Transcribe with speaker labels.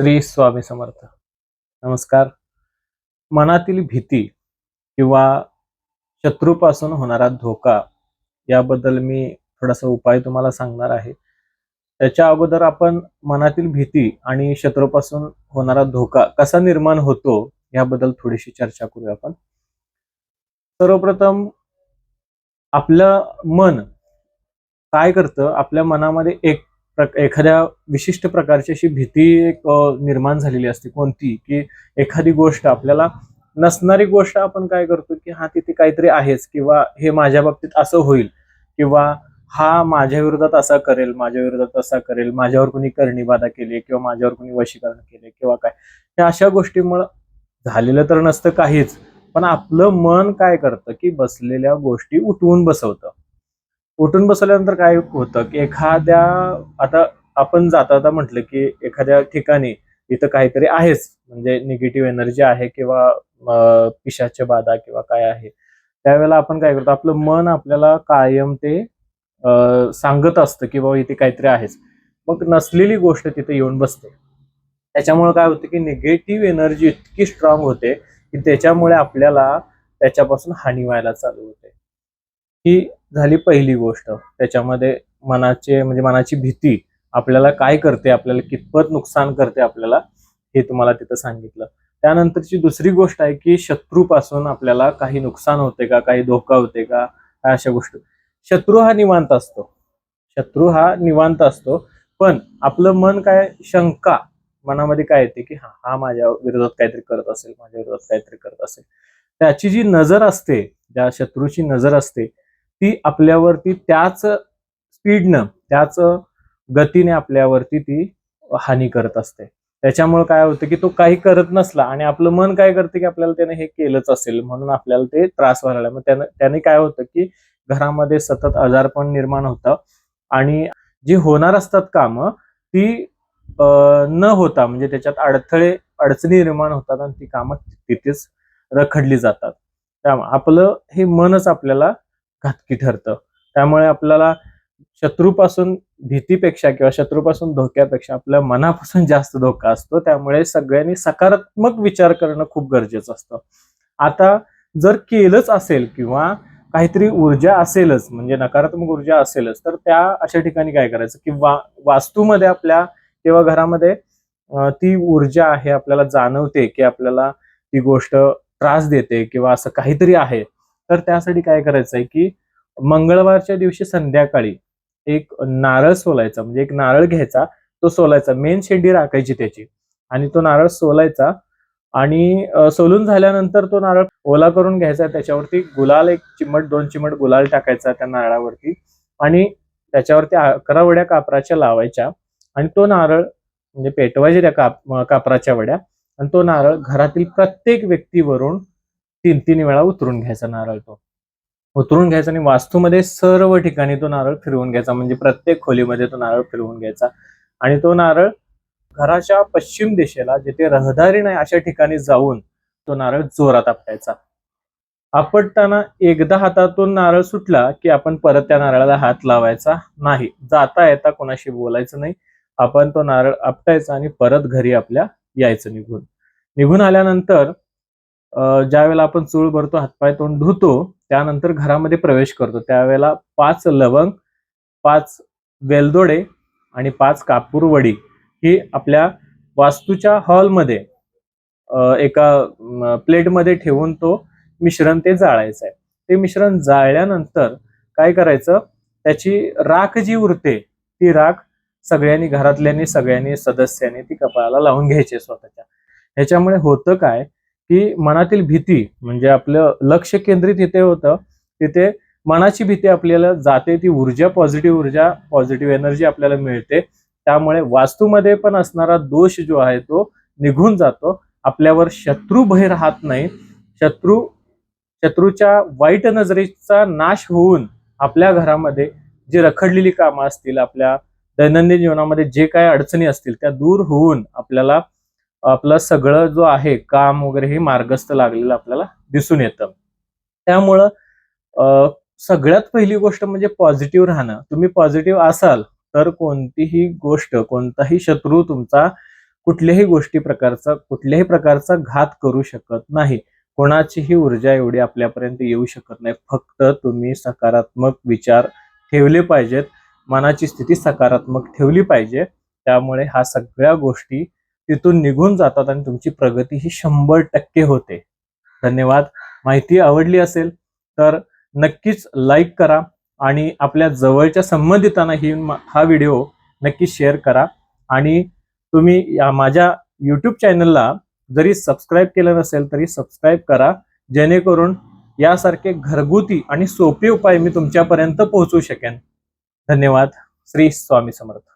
Speaker 1: श्री स्वामी समर्थ. नमस्कार. मनातील भीती किंवा शत्रूपासून होणारा धोका याबद्दल मी थोडासा उपाय तुम्हाला सांगणार आहे. त्याच्या अगोदर आपण मनातील भीती आणि शत्रूपासून होणारा धोका कसा निर्माण होतो याबद्दल थोडीशी चर्चा करूया आपण. सर्वप्रथम आपलं मन काय करतं? आपल्या मनामध्ये एक एखाद्या विशिष्ट प्रकारची अशी भीती एक निर्माण झालेली असते कोणती की एखादी गोष्ट आपल्याला नसणारी गोष्ट आपण काय करतो की हा तिथे काहीतरी आहेच किंवा हे माझ्या बाबतीत असं होईल किंवा हा माझ्या विरोधात असा करेल माझ्या विरोधात असा करेल माझ्यावर कोणी करणीबाधा केली किंवा माझ्यावर कोणी वशीकरण केले किंवा काय. ह्या अशा गोष्टीमुळं झालेलं तर नसतं काहीच पण आपलं मन काय करतं की बसलेल्या गोष्टी उठवून बसवतं. उठून बसवल्यानंतर काय होतं की एखाद्या आता आपण जाता आता म्हटलं की एखाद्या ठिकाणी इथं काहीतरी आहेच म्हणजे निगेटिव्ह एनर्जी आहे किंवा पिशाच्या बाधा किंवा काय आहे. त्यावेळेला आपण काय करतो आपलं मन आपल्याला कायम ते सांगत असतं की बाबा इथे काहीतरी आहेच. मग नसलेली गोष्ट तिथे येऊन बसते. त्याच्यामुळे काय होतं की निगेटिव्ह एनर्जी इतकी स्ट्रॉंग होते की त्याच्यामुळे आपल्याला त्याच्यापासून हानी व्हायला चालू होते. ही झाली पहिली गोष्ट. त्याच्यामध्ये मनाचे म्हणजे मनाची भीती आपल्याला काय करते आपल्याला कितपत नुकसान करते आपल्याला हे तुम्हाला तिथं सांगितलं. त्यानंतरची दुसरी गोष्ट आहे की शत्रूपासून आपल्याला काही नुकसान होते का काही धोका होते का काय अशा गोष्टी. शत्रू हा निवांत असतो. शत्रू हा निवांत असतो. पण आपलं मन काय शंका मनामध्ये काय येते की हा हा माझ्या विरोधात काहीतरी करत असेल माझ्या विरोधात काहीतरी करत असेल. त्याची जी नजर असते ज्या शत्रूची नजर असते ती आपल्यावरती त्याच स्पीडनं त्याच गतीने आपल्यावरती ती हानी करत असते. त्याच्यामुळे काय होतं की तो काही करत नसला आणि आपलं मन काय करते की आपल्याला त्याने हे केलंच असेल म्हणून आपल्याला ते त्रास व्हायला मग त्यानं त्याने काय होतं की घरामध्ये सतत आजारपण निर्माण होतं आणि जी होणार असतात कामं ती न होता म्हणजे त्याच्यात अडथळे अडचणी निर्माण होतात आणि ती कामं तिथेच रखडली जातात. त्यामुळे आपलं हे मनच आपल्याला घातकी ठरतं. त्यामुळे आपल्याला शत्रूपासून भीतीपेक्षा किंवा शत्रूपासून धोक्यापेक्षा आपल्या मनापासून जास्त धोका असतो. त्यामुळे सगळ्यांनी सकारात्मक विचार करणं खूप गरजेचं असतं. आता जर केलंच असेल किंवा काहीतरी ऊर्जा असेलच म्हणजे नकारात्मक ऊर्जा असेलच तर त्या अशा ठिकाणी काय करायचं किंवा वास्तूमध्ये आपल्या किंवा घरामध्ये ती ऊर्जा आहे आपल्याला जाणवते की आपल्याला ती गोष्ट त्रास देते किंवा असं काहीतरी आहे. तर त्यासाठी काय करायचं आहे की मंगळवारच्या दिवशी संध्याकाळी एक नारळ सोलायचा म्हणजे एक नारळ घ्यायचा तो सोलायचा मेन शेंडी राखायची त्याची. आणि तो नारळ सोलायचा आणि सोलून झाल्यानंतर तो नारळ ओला करून घ्यायचा त्याच्यावरती गुलाल एक चिमट दोन चिमट गुलाल टाकायचा त्या नारळावरती आणि त्याच्यावरती अकरा वड्या कापराच्या लावायच्या आणि तो नारळ म्हणजे पेटवायचे त्या काप कापराच्या वड्या आणि तो नारळ घरातील प्रत्येक व्यक्तीवरून तीन तीन वेळा उतरून घ्यायचा नारळ तो. उतरून घ्यायचा आणि वास्तूमध्ये सर्व ठिकाणी तो नारळ फिरवून घ्यायचा. म्हणजे प्रत्येक खोलीमध्ये तो नारळ फिरवून घ्यायचा. आणि तो नारळ घराच्या पश्चिम दिशेला जिथे रहदारी नाही अशा ठिकाणी जाऊन तो नारळ जोरात आपटायचा. आपटताना एकदा हातातून नारळ सुटला की आपण परत त्या नारळाला हात लावायचा नाही. जाता येता कोणाशी बोलायचं नाही. आपण तो नारळ आपटायचा आणि परत घरी आपल्या यायचं निघून. निघून आल्यानंतर ज्यावेळेला ज्या वेळेला आपण चूळ भरतो हातपाय तोंड धुतो त्यानंतर घरामध्ये प्रवेश करतो. त्यावेळेला पाच लवंग पाच वेलदोडे आणि पाच कापूरवडी ही आपल्या वास्तूच्या हॉलमध्ये एका प्लेटमध्ये ठेवून तो मिश्रण ते जाळायचं आहे. ते मिश्रण जाळल्यानंतर काय करायचं? त्याची राख जी उरते ती राख सगळ्यांनी घरातल्यांनी सगळ्यांनी सदस्यांनी ती कपाळाला लावून घ्यायची स्वतःच्या. ह्याच्यामुळे होतं काय? की मनातील भीती म्हणजे आपलं लक्ष केंद्रित इथे होतं तिथे मनाची भीती आपल्याला जाते ती ऊर्जा पॉझिटिव्ह ऊर्जा पॉझिटिव्ह एनर्जी आपल्याला मिळते. त्यामुळे वास्तूमध्ये पण असणारा दोष जो आहे तो निघून जातो. आपल्यावर शत्रू भय राहत नाही. शत्रू शत्रूच्या वाईट नजरेचा नाश होऊन आपल्या घरामध्ये जी रखडलेली कामं असतील आपल्या दैनंदिन जीवनामध्ये जे काय अडचणी असतील त्या दूर होऊन आपल्याला आपलं सगळं जो आहे काम वगैरे हे मार्गस्थ लागलेलं आपल्याला दिसून येतं. त्यामुळं सगळ्यात पहिली गोष्ट म्हणजे पॉझिटिव्ह राहणं. तुम्ही पॉझिटिव्ह असाल तर कोणतीही गोष्ट कोणताही शत्रू तुमचा कुठल्याही गोष्टी प्रकारचा कुठल्याही प्रकारचा घात करू शकत नाही. कोणाचीही ऊर्जा एवढी आपल्यापर्यंत येऊ शकत नाही. फक्त तुम्ही सकारात्मक विचार ठेवले पाहिजेत. मनाची स्थिती सकारात्मक ठेवली पाहिजे. त्यामुळे ह्या सगळ्या गोष्टी तिथून निघून जातात आणि तुमची प्रगती ही शंभर टक्के होते. धन्यवाद. माहिती आवडली असेल तर नक्कीच लाईक करा आणि आपल्या जवळच्या संबंधितांना ही हा व्हिडिओ नक्की शेअर करा. आणि तुम्ही या माझ्या यूट्यूब चॅनलला जरी सबस्क्राईब केलं नसेल तरी सबस्क्राईब करा जेणेकरून यासारखे घरगुती आणि सोपे उपाय मी तुमच्यापर्यंत पोहोचू शकेन. धन्यवाद. श्री स्वामी समर्थ.